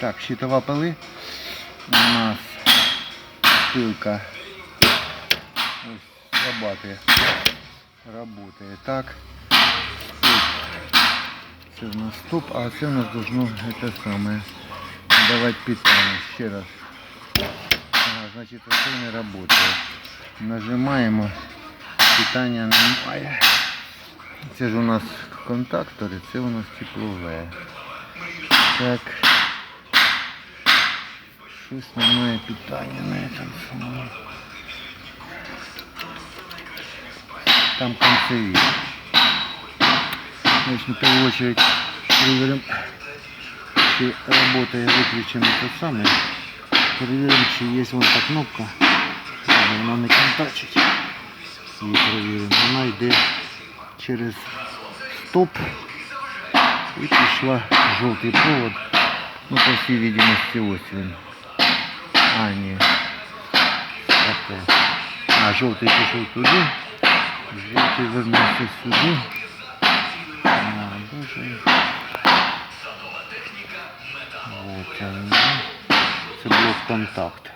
Так, щитова пили. У нас пилка. Ось срабатує. Работає. Так. Стоп. Це у нас стоп, а це у нас должно это самое давать питание. Ще раз. Ага, значить це не работає. Нажимаємо. Питання немає. Це ж у нас контактори, це у нас теплове. Так. Щось немає питання на этом самому. Там концевик. Значит, в первую очередь проверим, чи работает выключен тот самый. Проверим, чи есть вон та кнопка. Ладно, Вона не контачить. Її проверим. Вона йде через стоп. І пішла жовтий провод. Ну, по всій видимости, ось він. А, ні. Таке. А, жовтий пішов туди. Жовтий вернувся сюди. А, боже. Вот он. Це блок контакт.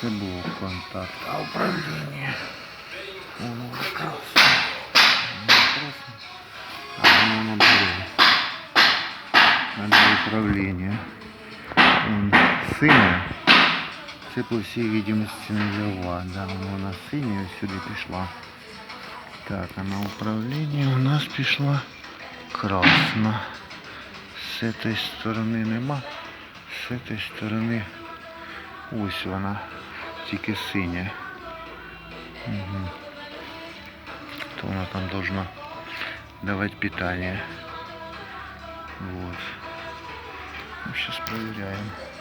Це блок контакт. А управління. Воно красно. Воно красно. А воно набере. Надо управління. Вон синя. Це по всій видимості нульова. Да, вона синя ось сюди пішла. Так, а на управління у нас пішла красна. З цієї сторони нема. З цієї сторони ось вона. Тільки синя. Угу. То вона там должна давать питание. Вот. Сейчас проверяем.